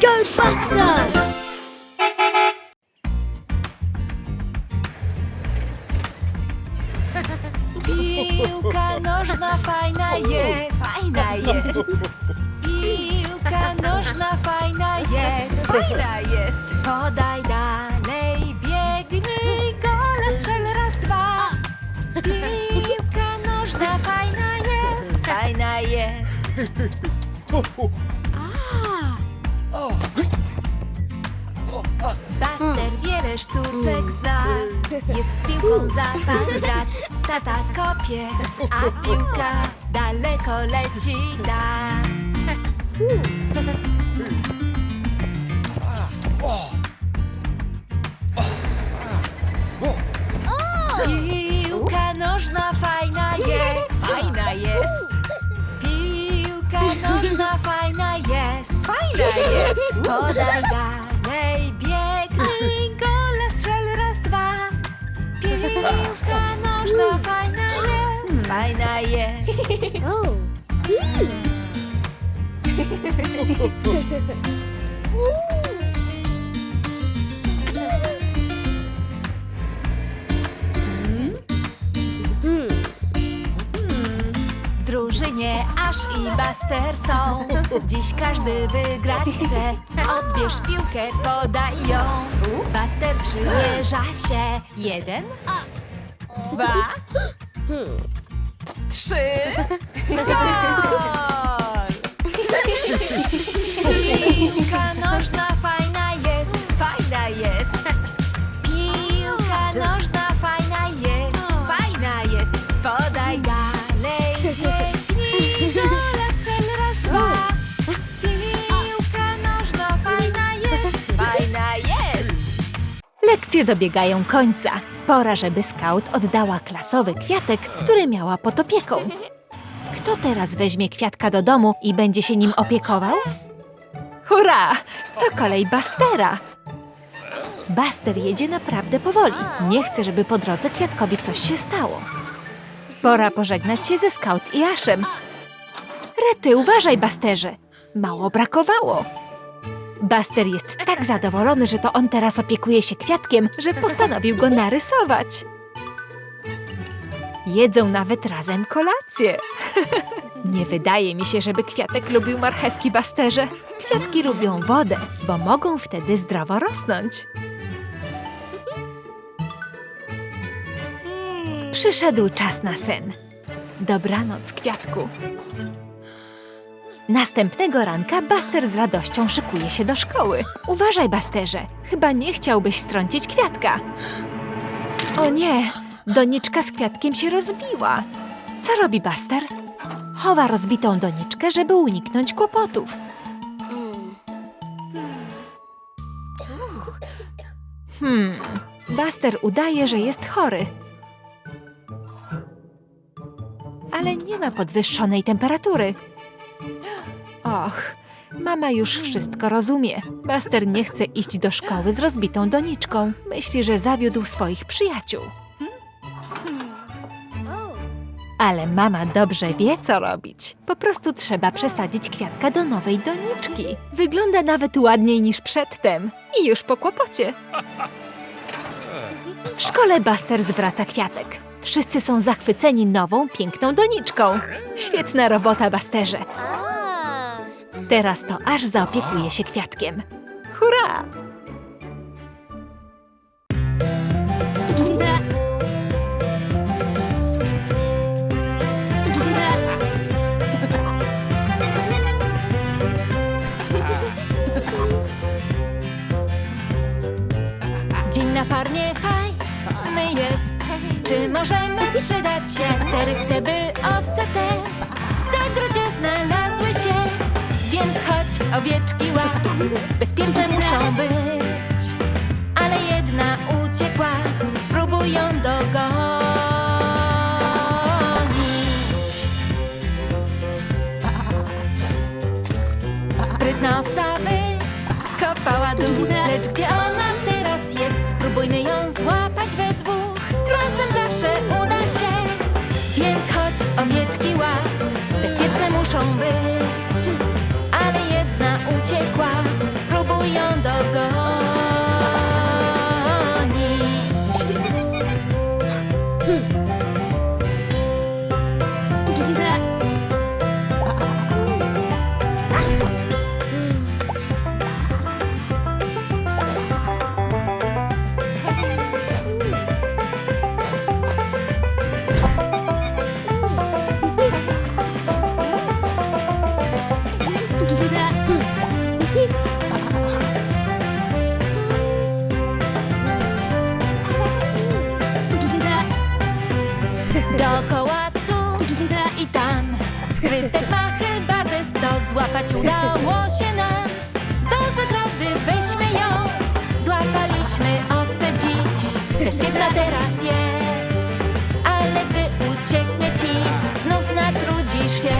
Go Buster! Jest. Buster wiele sztuczek zna. Jest z piłką za kwadrat Tata kopie, a piłka daleko leci da. Piłka nożna fajna jest. Podaj dalej, biegnij Gola strzel raz, dwa. Piłka nożna fajna jest Fajna jest drużynie Ash i Buster są. Dziś każdy wygrać chce. Odbierz piłkę, podaj ją. Buster przymierza się. Jeden Dwa Trzy. Gol! Lekcje dobiegają końca. Pora, żeby scout oddała klasowy kwiatek, który miała pod opieką. Kto teraz weźmie kwiatka do domu i będzie się nim opiekował? Hurra! To kolej Bastera. Baster jedzie naprawdę powoli. Nie chce, żeby po drodze kwiatkowi coś się stało. Pora pożegnać się ze scout i Aszem. Rety, uważaj, Basterze. Mało brakowało. Buster jest tak zadowolony, że to on teraz opiekuje się kwiatkiem, że postanowił go narysować. Jedzą nawet razem kolację. Nie wydaje mi się, żeby kwiatek lubił marchewki Busterze. Kwiatki lubią wodę, bo mogą wtedy zdrowo rosnąć. Przyszedł czas na sen. Dobranoc, kwiatku. Następnego ranka Buster z radością szykuje się do szkoły. Uważaj, Busterze, chyba nie chciałbyś strącić kwiatka. O nie, doniczka z kwiatkiem się rozbiła. Co robi Buster? Chowa rozbitą doniczkę, żeby uniknąć kłopotów. Hmm, Buster udaje, że jest chory. Ale nie ma podwyższonej temperatury. Och, mama już wszystko rozumie. Buster nie chce iść do szkoły z rozbitą doniczką. Myśli, że zawiódł swoich przyjaciół. Ale mama dobrze wie, co robić. Po prostu trzeba przesadzić kwiatka do nowej doniczki. Wygląda nawet ładniej niż przedtem. I już po kłopocie. W szkole Buster zwraca kwiatek. Wszyscy są zachwyceni nową, piękną doniczką. Świetna robota, Busterze. Teraz to aż zaopiekuje się kwiatkiem. Hurra! Dzień na farmie fajny jest. Czy możemy przydać się? Tery chce, by owce te owieczki łap, bezpieczne bezpieczna teraz jest. Ale gdy ucieknie ci, znów natrudzisz się.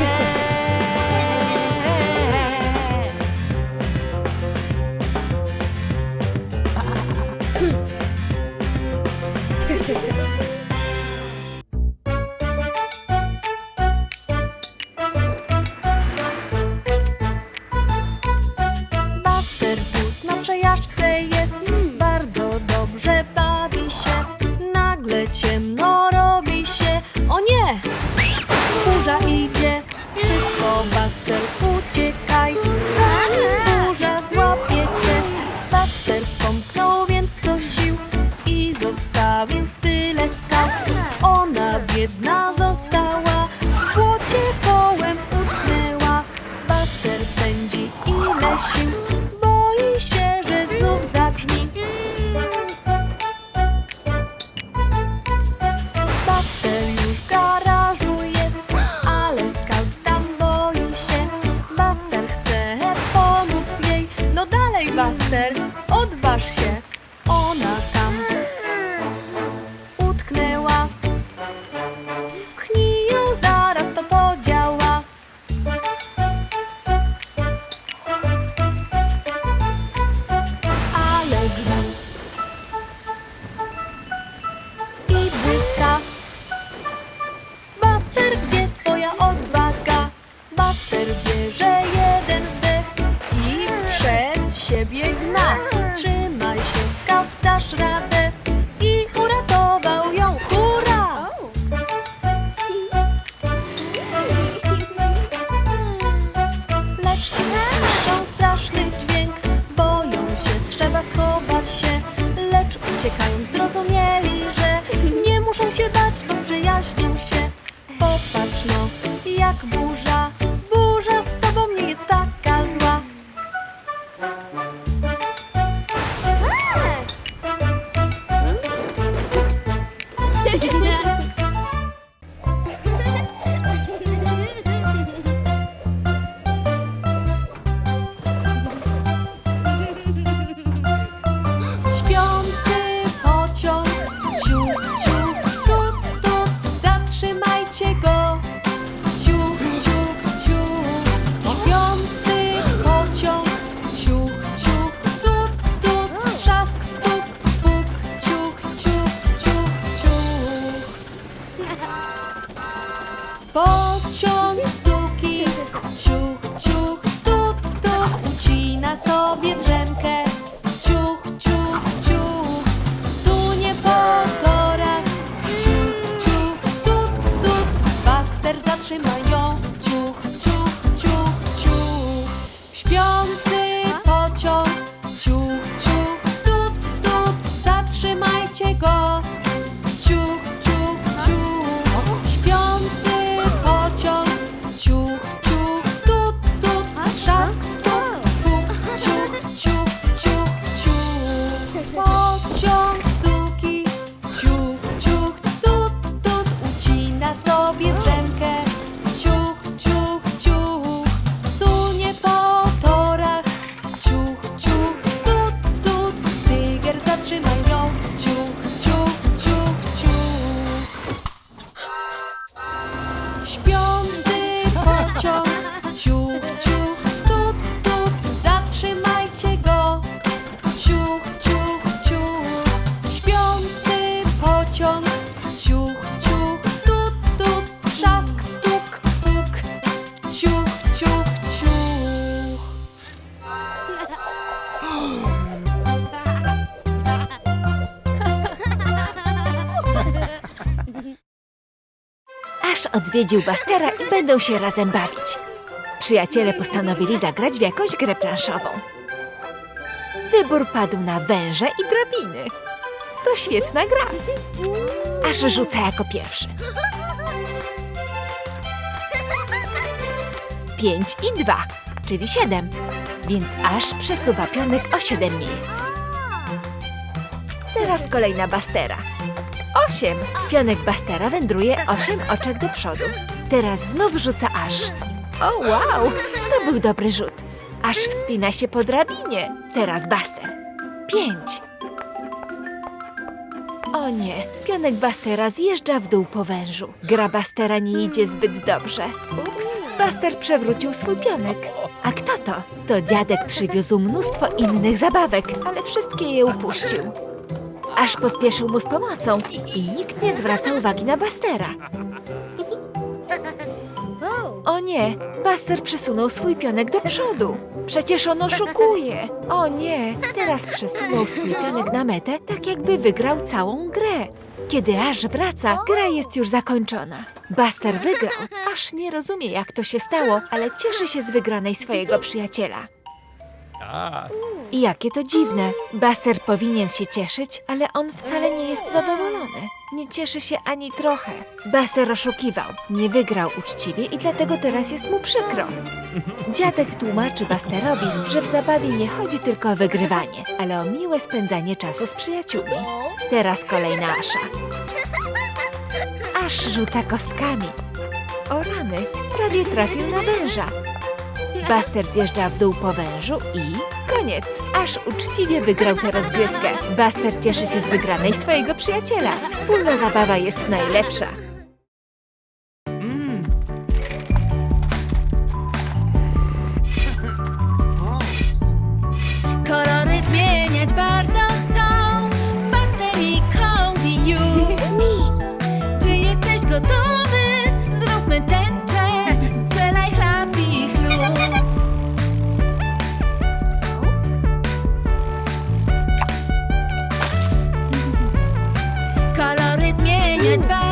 odważ się. Ona llegó. Aż odwiedził Bastera i będą się razem bawić. Przyjaciele postanowili zagrać w jakąś grę planszową. Wybór padł na węże i drabiny. To świetna gra. Aż rzuca jako pierwszy. Pięć i dwa, czyli siedem. Więc aż przesuwa pionek o siedem miejsc. Teraz kolej na Bastera. Osiem. Pionek Bastera wędruje osiem oczek do przodu. Teraz znów rzuca aż. O wow, to był dobry rzut. Aż wspina się po drabinie. Teraz Baster. Pięć. O nie, pionek Bastera zjeżdża w dół po wężu. Gra Bastera nie idzie zbyt dobrze. Ups, Baster przewrócił swój pionek. A kto to? To dziadek przywiózł mnóstwo innych zabawek, ale wszystkie je upuścił. Aż pospieszył mu z pomocą i nikt nie zwraca uwagi na Bastera. O nie, Buster przesunął swój pionek do przodu. Przecież on oszukuje. O nie, teraz przesunął swój pionek na metę, tak jakby wygrał całą grę. Kiedy aż wraca, gra jest już zakończona. Buster wygrał, aż nie rozumie jak to się stało, ale cieszy się z wygranej swojego przyjaciela. Jakie to dziwne. Buster powinien się cieszyć, ale on wcale nie jest zadowolony. Nie cieszy się ani trochę. Buster oszukiwał, nie wygrał uczciwie i dlatego teraz jest mu przykro. Dziadek tłumaczy Busterowi, że w zabawie nie chodzi tylko o wygrywanie, ale o miłe spędzanie czasu z przyjaciółmi. Teraz kolejna Asza. Aż rzuca kostkami. O rany, prawie trafił na węża. Buster zjeżdża w dół po wężu i koniec. Aż uczciwie wygrał tę rozgrywkę. Buster cieszy się z wygranej swojego przyjaciela. Wspólna zabawa jest najlepsza. It's back.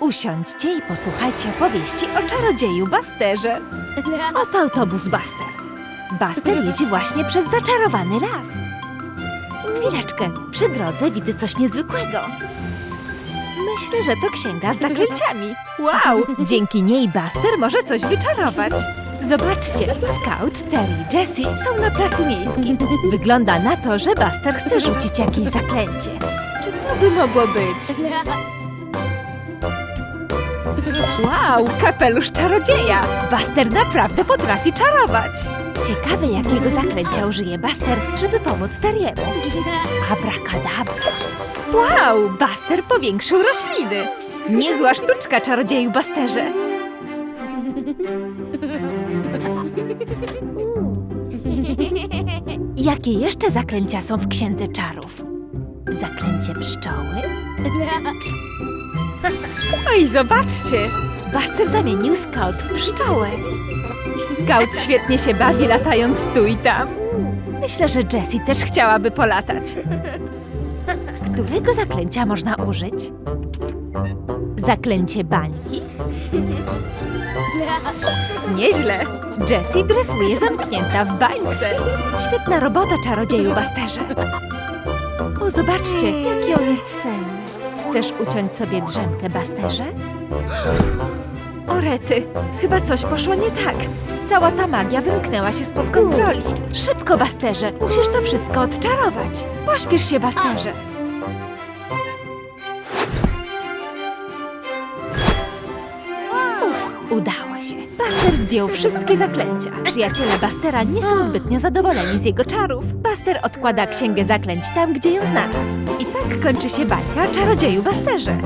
Usiądźcie i posłuchajcie opowieści o czarodzieju Busterze. Oto autobus Buster. Buster jedzie właśnie przez zaczarowany las. Chwileczkę, przy drodze widzę coś niezwykłego. Myślę, że to księga z zaklęciami. Wow, dzięki niej Buster może coś wyczarować. Zobaczcie, Scout, Terry i Jessie są na placu miejskim. Wygląda na to, że Buster chce rzucić jakieś zaklęcie. Czy to by mogło być? Wow, kapelusz czarodzieja! Buster naprawdę potrafi czarować! Ciekawe, jakiego zaklęcia użyje Buster, żeby pomóc Teriemu. Abracadabra! Wow, Buster powiększył rośliny! Niezła sztuczka, czarodzieju Busterze! Jakie jeszcze zaklęcia są w księdze czarów? Zaklęcie pszczoły? Oj, zobaczcie! Buster zamienił Scout w pszczołę. Scout świetnie się bawi latając tu i tam. Myślę, że Jessie też chciałaby polatać. Którego zaklęcia można użyć? Zaklęcie bańki? Nieźle. Jessie dryfuje zamknięta w bańce. Świetna robota, czarodzieju Busterze. O, zobaczcie, jaki on jest senny. Chcesz uciąć sobie drzemkę, Busterze? Orety, chyba coś poszło nie tak. Cała ta magia wymknęła się spod kontroli. Szybko, Basterze, musisz to wszystko odczarować. Pośpiesz się, Basterze. Uf, udało się. Baster zdjął wszystkie zaklęcia. Przyjaciele Bastera nie są zbytnio zadowoleni z jego czarów. Baster odkłada księgę zaklęć tam, gdzie ją znalazł. I tak kończy się bajka czarodzieju Basterze.